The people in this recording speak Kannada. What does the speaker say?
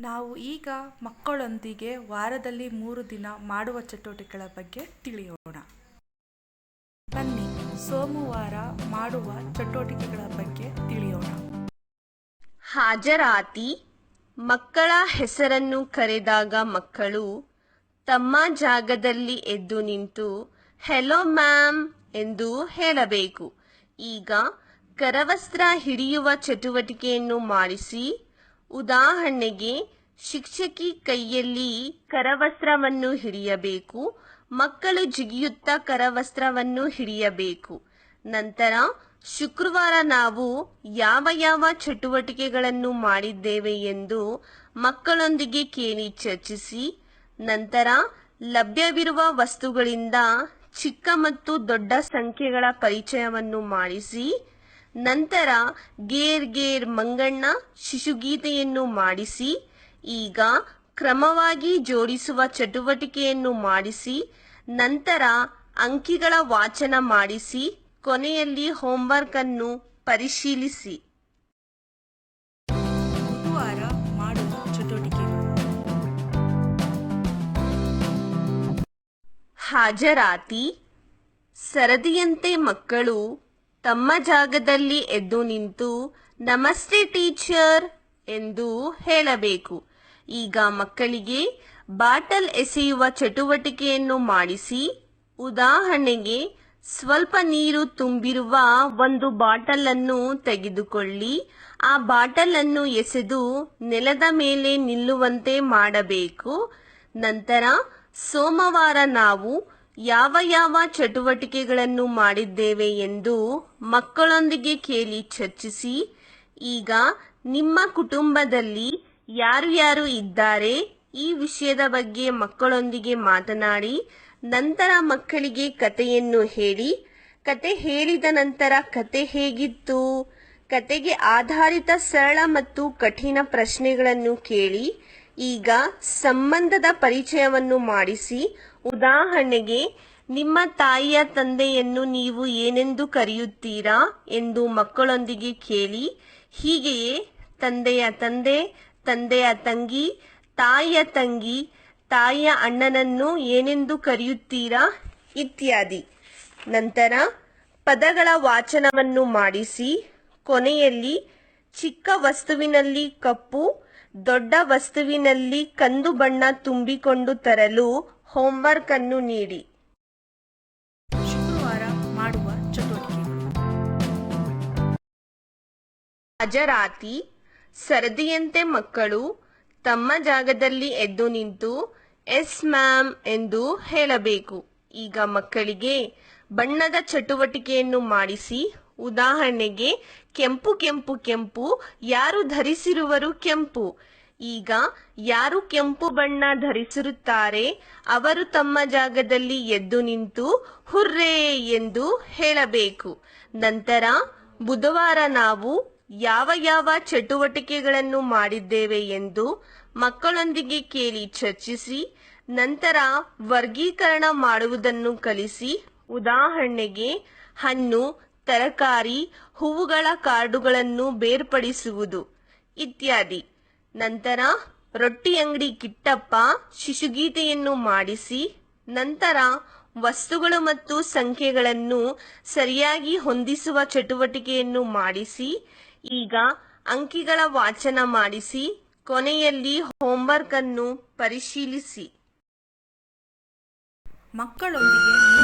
ನಾವು ಈಗ ಮಕ್ಕಳೊಂದಿಗೆ ವಾರದಲ್ಲಿ ಮೂರು ದಿನ ಮಾಡುವ ಚಟುವಟಿಕೆಗಳ ಬಗ್ಗೆ ತಿಳಿಯೋಣ. ಬನ್ನಿ, ಸೋಮವಾರ ಮಾಡುವ ಚಟುವಟಿಕೆಗಳ ಬಗ್ಗೆ ತಿಳಿಯೋಣ. ಹಾಜರಾತಿ, ಮಕ್ಕಳ ಹೆಸರನ್ನು ಕರೆದಾಗ ಮಕ್ಕಳು ತಮ್ಮ ಜಾಗದಲ್ಲಿ ಎದ್ದು ನಿಂತು ಹೆಲೋ ಮ್ಯಾಮ್ ಎಂದು ಹೇಳಬೇಕು. ಈಗ ಕರವಸ್ತ್ರ ಹಿಡಿಯುವ ಚಟುವಟಿಕೆಯನ್ನು ಮಾಡಿಸಿ ಉದಾಹರಣೆಗೆ, ಶಿಕ್ಷಕಿ ಕೈಯಲ್ಲಿ ಕರವಸ್ತ್ರವನ್ನು ಹಿಡಿಯಬೇಕು, ಮಕ್ಕಳು ಜಿಗಿಯುತ್ತಾ ಕರವಸ್ತ್ರವನ್ನು ಹಿಡಿಯಬೇಕು. ನಂತರ, ಶುಕ್ರವಾರ ನಾವು ಯಾವ ಯಾವ ಚಟುವಟಿಕೆಗಳನ್ನು ಮಾಡಿದ್ದೇವೆ ಎಂದು ಮಕ್ಕಳೊಂದಿಗೆ ಕೇಳಿ ಚರ್ಚಿಸಿ, ನಂತರ ಲಭ್ಯವಿರುವ ವಸ್ತುಗಳಿಂದ ಚಿಕ್ಕ ಮತ್ತು ದೊಡ್ಡ ಸಂಖ್ಯೆಗಳ ಪರಿಚಯವನ್ನು ಮಾಡಿಸಿ ನಂತರ ಗೇರ್ ಗೇರ್ ಮಂಗಣ್ಣ ಶಿಶುಗೀತೆಯನ್ನು ಮಾಡಿಸಿ ಈಗ ಕ್ರಮವಾಗಿ ಜೋಡಿಸುವ ಚಟುವಟಿಕೆಯನ್ನು ಮಾಡಿಸಿ ನಂತರ ಅಂಕಿಗಳ ವಾಚನ ಮಾಡಿಸಿ ಕೊನೆಯಲ್ಲಿ ಹೋಮ್ವರ್ಕ್ ಅನ್ನು ಪರಿಶೀಲಿಸಿ. ಹಾಜರಾತಿ ಸರದಿಯಂತೆ ಮಕ್ಕಳು ತಮ್ಮ ಜಾಗದಲ್ಲಿ ಎದ್ದು ನಿಂತು, ನಮಸ್ತೆ ಟೀಚರ್ ಎಂದು ಹೇಳಬೇಕು. ಈಗ ಮಕ್ಕಳಿಗೆ ಬಾಟಲ್ ಎಸೆಯುವ ಚಟುವಟಿಕೆಯನ್ನು ಮಾಡಿಸಿ, ಉದಾಹರಣೆಗೆ ಸ್ವಲ್ಪ ನೀರು ತುಂಬಿರುವ ಒಂದು ಬಾಟಲ್ ಅನ್ನು ತೆಗೆದುಕೊಳ್ಳಿ. ಆ ಬಾಟಲ್ ಅನ್ನು ಎಸೆದು ನೆಲದ ಮೇಲೆ ನಿಲ್ಲುವಂತೆ ಮಾಡಬೇಕು. ನಂತರ ಸೋಮವಾರ ನಾವು ಯಾವ ಯಾವ ಚಟುವಟಿಕೆಗಳನ್ನು ಮಾಡಿದ್ದೇವೆ ಎಂದು ಮಕ್ಕಳೊಂದಿಗೆ ಕೇಳಿ ಚರ್ಚಿಸಿ, ಈಗ ನಿಮ್ಮ ಕುಟುಂಬದಲ್ಲಿ ಯಾರು ಯಾರು ಇದ್ದಾರೆ ಈ ವಿಷಯದ ಬಗ್ಗೆ ಮಕ್ಕಳೊಂದಿಗೆ ಮಾತನಾಡಿ, ನಂತರ ಮಕ್ಕಳಿಗೆ ಕಥೆಯನ್ನು ಹೇಳಿ ಕತೆ ಹೇಳಿದ ನಂತರ ಕತೆ ಹೇಗಿತ್ತು ಕತೆಗೆ ಆಧಾರಿತ ಸರಳ ಮತ್ತು ಕಠಿಣ ಪ್ರಶ್ನೆಗಳನ್ನು ಕೇಳಿ, ಈಗ ಸಂಬಂಧದ ಪರಿಚಯವನ್ನು ಮಾಡಿಸಿ ಉದಾಹರಣೆಗೆ, ನಿಮ್ಮ ತಾಯಿಯ ತಂದೆಯನ್ನು ನೀವು ಏನೆಂದು ಕರೆಯುತ್ತೀರಾ ಎಂದು ಮಕ್ಕಳೊಂದಿಗೆ ಕೇಳಿ, ಹೀಗೆಯೇ ತಂದೆಯ ತಂದೆ, ತಂದೆಯ ತಂಗಿ, ತಾಯಿಯ ತಂಗಿ, ತಾಯಿಯ ಅಣ್ಣನನ್ನು ಏನೆಂದು ಕರೆಯುತ್ತೀರಾ ಇತ್ಯಾದಿ. ನಂತರ ಪದಗಳ ವಾಚನವನ್ನು ಮಾಡಿಸಿ, ಕೊನೆಯಲ್ಲಿ ಚಿಕ್ಕ ವಸ್ತುವಿನಲ್ಲಿ ಕಪ್ಪು, ದೊಡ್ಡ ವಸ್ತುವಿನಲ್ಲಿ ಕಂದು ಬಣ್ಣ ತುಂಬಿಕೊಂಡು ತರಲು ಹೋಂವರ್ಕ್ ಅನ್ನು ನೀಡಿ. ಶುಕ್ರವಾರ ಮಾಡುವ ಚಟುವಟಿಕೆ. ಹಾಜರಾತಿ ಸರದಿಯಂತೆ ಮಕ್ಕಳು ತಮ್ಮ ಜಾಗದಲ್ಲಿ ಎದ್ದು ನಿಂತು ಎಸ್ ಮ್ಯಾಮ್ ಎಂದು ಹೇಳಬೇಕು. ಈಗ ಮಕ್ಕಳಿಗೆ ಬಣ್ಣದ ಚಟುವಟಿಕೆಯನ್ನು ಮಾಡಿಸಿ ಉದಾಹರಣೆಗೆ ಕೆಂಪು ಕೆಂಪು ಕೆಂಪು ಯಾರು ಧರಿಸಿರುವರು ಕೆಂಪು. ಈಗ ಯಾರು ಕೆಂಪು ಬಣ್ಣ ಧರಿಸಿರುತ್ತಾರೆ, ಅವರು ತಮ್ಮ ಜಾಗದಲ್ಲಿ ಎದ್ದು ನಿಂತು ಹುರ್ರೇ ಎಂದು ಹೇಳಬೇಕು. ನಂತರ ಬುಧವಾರ ನಾವು ಯಾವ ಯಾವ ಚಟುವಟಿಕೆಗಳನ್ನು ಮಾಡಿದ್ದೇವೆ ಎಂದು ಮಕ್ಕಳೊಂದಿಗೆ ಕೇಳಿ ಚರ್ಚಿಸಿ, ನಂತರ ವರ್ಗೀಕರಣ ಮಾಡುವುದನ್ನು ಕಲಿಸಿ, ಉದಾಹರಣೆಗೆ ಹಣ್ಣು, ತರಕಾರಿ, ಹೂವುಗಳ ಕಾರ್ಡುಗಳನ್ನು ಬೇರ್ಪಡಿಸುವುದು ಇತ್ಯಾದಿ. ನಂತರ ರೊಟ್ಟಿ ಅಂಗಡಿ ಕಿಟ್ಟಪ್ಪ ಶಿಶುಗೀತೆಯನ್ನು ಮಾಡಿಸಿ, ನಂತರ ವಸ್ತುಗಳು ಮತ್ತು ಸಂಖ್ಯೆಗಳನ್ನು ಸರಿಯಾಗಿ ಹೊಂದಿಸುವ ಚಟುವಟಿಕೆಯನ್ನು ಮಾಡಿಸಿ, ಈಗ ಅಂಕಿಗಳ ವಾಚನ ಮಾಡಿಸಿ, ಕೊನೆಯಲ್ಲಿ ಹೋಮ್ವರ್ಕ್ ಅನ್ನು ಪರಿಶೀಲಿಸಿ. ಮಕ್ಕಳೊಂದಿಗೆ